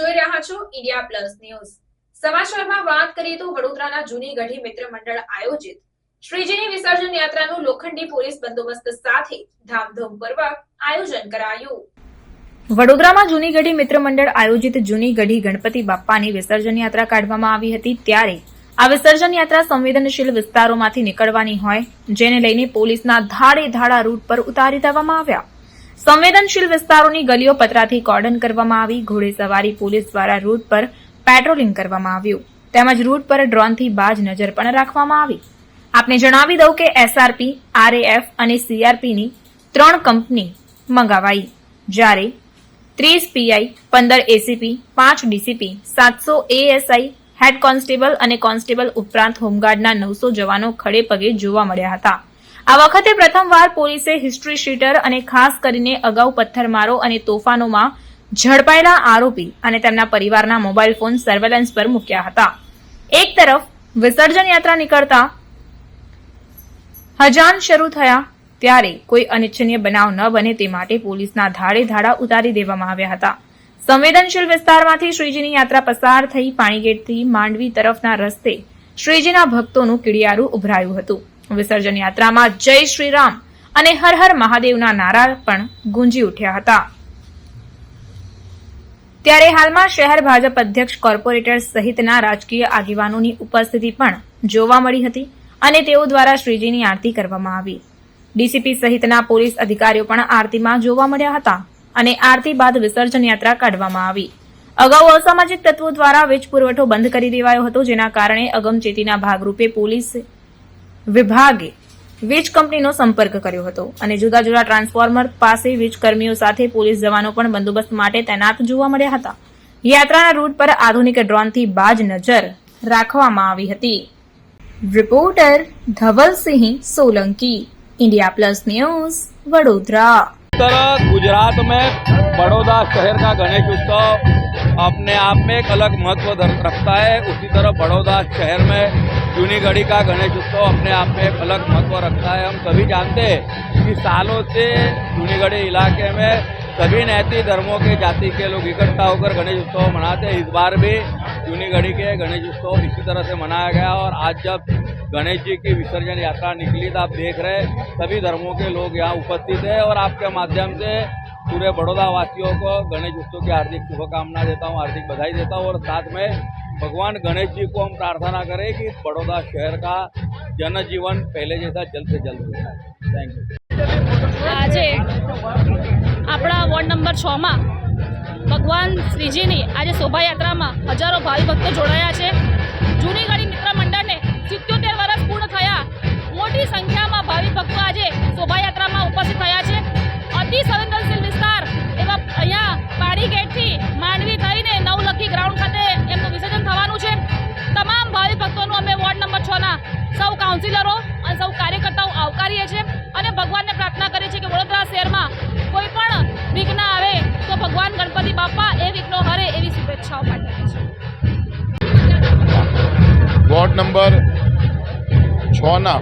જોઈ રહ્યા છો ઇન્ડિયા પ્લસ ન્યૂઝ. સમાચારમાં વાત કરીએ તો વડોદરાના જૂની ગઢી મિત્ર મંડળ આયોજિત શ્રીજીની વિસર્જન યાત્રાનું લોખંડી પોલીસ બંદોબસ્ત સાથે ધામધૂમપૂર્વક આયોજન કરાયું. વડોદરામાં જૂની ગઢી મિત્ર મંડળ આયોજિત જૂની ગઢી ગણપતિ બાપ્પાની વિસર્જન યાત્રા કાઢવામાં આવી હતી ત્યારે આ વિસર્જન યાત્રા સંવેદનશીલ વિસ્તારોમાંથી નીકળવાની હોય, જેને લઈને પોલીસના ધાડે ધાડા રૂટ પર ઉતારી દેવામાં આવ્યા. સંવેદનશીલ વિસ્તારોની ગલીઓ પતરાથી કોર્ડન કરવામાં આવી. ઘોડેસવારી પોલીસ દ્વારા રૂટ પર પેટ્રોલિંગ કરવામાં આવ્યું. તેમજ રૂટ પર ડ્રોનથી બાજ નજર પણ રાખવામાં આવી. આપને જણાવી દઉં કે એસઆરપી, આરએએફ અને સીઆરપીની ત્રણ કંપની મંગાવાઈ. જ્યારે ત્રીસ પીઆઈ, પંદર એસીપી, પાંચ ડીસીપી, સાતસો એએસઆઈ, હેડ કોન્સ્ટેબલ અને કોન્સ્ટેબલ ઉપરાંત હોમગાર્ડના નવસો જવાનો ખડે પગે જોવા મળ્યા હતા. આ વખતે પ્રથમવાર પોલીસે હિસ્ટ્રી શીટર અને ખાસ કરીને અગાઉ પથ્થરમારો અને તોફાનોમાં ઝડપાયેલા આરોપી અને તેમના પરિવારના મોબાઈલ ફોન સર્વેલન્સ પર મૂક્યા હતા. એક તરફ વિસર્જન યાત્રા નીકળતા હજાન શરૂ થયા ત્યારે કોઈ અનિચ્છનીય બનાવ ન બને તે માટે પોલીસના ધાડે ધાડા ઉતારી દેવામાં આવ્યા હતા. સંવેદનશીલ વિસ્તારમાંથી શ્રીજીની યાત્રા પસાર થઈ પાણીગેટથી માંડવી તરફના રસ્તે શ્રીજીના ભક્તોનું કિડિયારું ઉભરાયું હતું. વિસર્જન યાત્રામાં જય શ્રી અને હર હર મહાદેવના નારા પણ ગુંજી ઉઠ્યા હતા. ત્યારે હાલમાં શહેર ભાજપ અધ્યક્ષ કોર્પોરેટર સહિતના રાજકીય આગેવાનોની ઉપસ્થિતિ પણ જોવા મળી હતી અને તેઓ દ્વારા શ્રીજીની આરતી કરવામાં આવી. ડીસીપી સહિતના પોલીસ અધિકારીઓ પણ આરતીમાં જોવા મળ્યા હતા અને આરતી બાદ વિસર્જન યાત્રા કાઢવામાં આવી. અગાઉ અસામાજિક તત્વો દ્વારા વીજ પુરવઠો બંધ કરી દેવાયો હતો, જેના કારણે અગમચેતીના ભાગરૂપે પોલીસ વિભાગે વીજ કંપનીનો સંપર્ક કર્યો હતો અને જુદા જુદા ટ્રાન્સફોર્મર પાસે વીજ કર્મીઓ સાથે પોલીસ જવાનો પણ બંદોબસ્ત માટે તૈનાત જોવા મળ્યા હતા યાત્રાના રૂટ પર આધુનિક ડ્રોનથી બાજ નજર રાખવામાં આવી હતી reporter Dhavalsinh Solanki India plus news Vadodara तरह गुजरात में बड़ौदा शहर का गणेश उत्सव अपने आप में एक अलग महत्व धर- रखता है उसी तरह बड़ौदा शहर में जूनी गढ़ी का गणेश उत्सव अपने आप में एक अलग महत्व रखता है। हम सभी जानते हैं कि सालों से जूनी गढ़ी इलाके में सभी नैतिक धर्मों के जाति के लोग इकट्ठा होकर गणेश उत्सव मनाते हैं। इस बार भी जूनी गढ़ी के गणेश उत्सव इसी तरह से मनाया गया और आज जब गणेश जी की विसर्जन यात्रा निकली तो आप देख रहे सभी धर्मों के लोग यहाँ उपस्थित हैं और आपके माध्यम से पूरे बड़ौदा वासियों को गणेश उत्सव की हार्दिक शुभकामना देता हूँ, हार्दिक बधाई देता हूँ और साथ में भगवान गणेश जी को हम प्रार्थना करें कि बड़ौदा शहर का जनजीवन पहले जैसा जल्द से जल्द हो जाए थैंक यू આજે આપણા વોર્ડ નંબર છમાં ભગવાન શ્રીજીની આજે શોભાયાત્રામાં હજારો ભાવિ ભક્તો જોડાયા છે જૂની ગાડી મિત્ર મંડળને સિત્યોતેર વર્ષ પૂર્ણ થયા મોટી સંખ્યામાં ભાવિ ભક્તો આજે શોભાયાત્રામાં નંબર છના.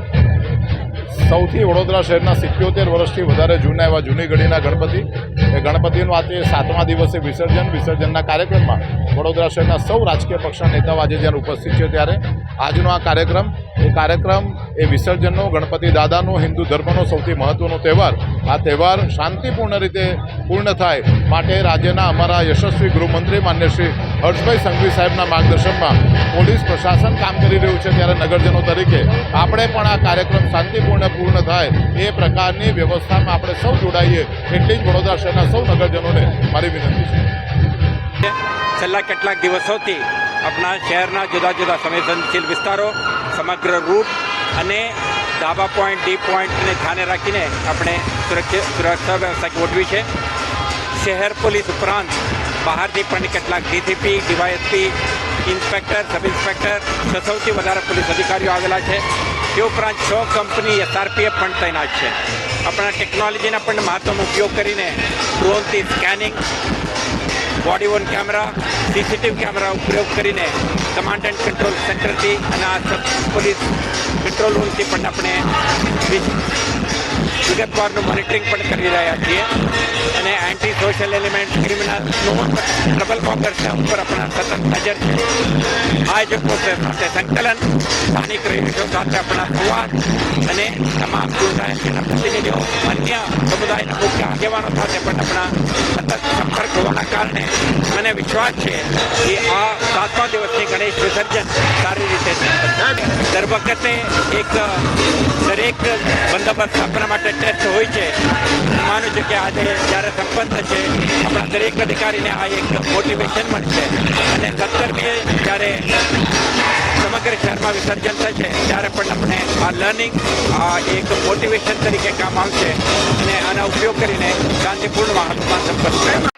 સૌથી વડોદરા શહેરના સિત્યોતેર વર્ષથી વધારે જૂના એવા જૂની ઘડીના ગણપતિ. એ ગણપતિનું આજે સાતમા દિવસે વિસર્જન, વિસર્જનના કાર્યક્રમમાં વડોદરા શહેરના સૌ રાજકીય પક્ષના નેતાઓ આજે જ્યારે ઉપસ્થિત છે ત્યારે આજનો આ કાર્યક્રમ, એ કાર્યક્રમ એ વિસર્જનનો, ગણપતિ દાદાનો, હિન્દુ ધર્મનો સૌથી મહત્ત્વનો તહેવાર. આ તહેવાર શાંતિપૂર્ણ રીતે પૂર્ણ થાય માટે રાજ્યના અમારા યશસ્વી ગૃહમંત્રી માન્ય શ્રી હર્ષભાઈ સંઘવી સાહેબના માર્ગદર્શનમાં પોલીસ પ્રશાસન કામ કરી રહ્યું છે ત્યારે નગરજનો તરીકે. આપણે પણ આ કાર્યક્રમ શાંતિપૂર્ણ પૂર્ણ થાય એ પ્રકારની વ્યવસ્થામાં આપણે સૌ જોડાઈએ એટલી જ વડોદરા શહેરના સૌ નગરજનોને મારી વિનંતી છે. છેલ્લા કેટલાક દિવસોથી આપણા શહેરના જુદા જુદા સંવેદનશીલ વિસ્તારો સમગ્ર રૂટ અને ડાબા પોઈન્ટ ડી પોઈન્ટને ધ્યાને રાખીને આપણે સુરક્ષા સુરક્ષા વ્યવસ્થા ગોઠવી છે. શહેર પોલીસ ઉપરાંત બહારથી પણ કેટલાક DCP, DYSP, inspector, sub inspector, સૌથી વધારે પોલીસ અધિકારીઓ આવેલા છે. તે ઉપરાંત છ કંપની એસઆરપીએફ પણ તૈનાત છે. આપણા ટેકનોલોજીના પણ મહત્વનો ઉપયોગ કરીને ડ્રોનથી scanning, body on camera, CCTV camera ઉપયોગ કરીને કમાન્ડ એન્ડ કંટ્રોલ સેન્ટરથી અને આ પોલીસ કંટ્રોલ રૂમથી પણ આપણે વિગતવારનું મોનિટરિંગ પણ કરી રહ્યા છીએ. અને anti social element criminal trouble કોકર્સના ઉપર આપણા સતત નજર છે. આયોજકો સાથે સંકલન, સ્થાનિક રહીશો સાથે આપણા સંવાદ અને તમામ સમુદાયના પ્રતિનિધિઓ, અન્ય સમુદાયના મુખ્ય આગેવાનો સાથે પણ આપણા સતત સંપર્ક હોવાના કારણે મને વિશ્વાસ છે કે આ સાતમા દિવસની ગણેશ વિસર્જન સારી રીતે દર વખતે એક, દરેક બંદોબસ્ત આપણા માટે ટેસ્ટ હોય છે. હું માનું છું કે આજે જ્યારે સંપન્ન થશે આપણા દરેક અધિકારીને આ એક મોટિવેશન મળશે અને સત્તરમીએ જ્યારે સમગ્ર શહેરમાં વિસર્જન થશે ત્યારે પણ આપણે આ લર્નિંગ આ એક મોટિવેશન તરીકે કામ આવશે. અને આના ઉપયોગ કરીને શાંતિપૂર્ણ મહાત્મા સંપન્ન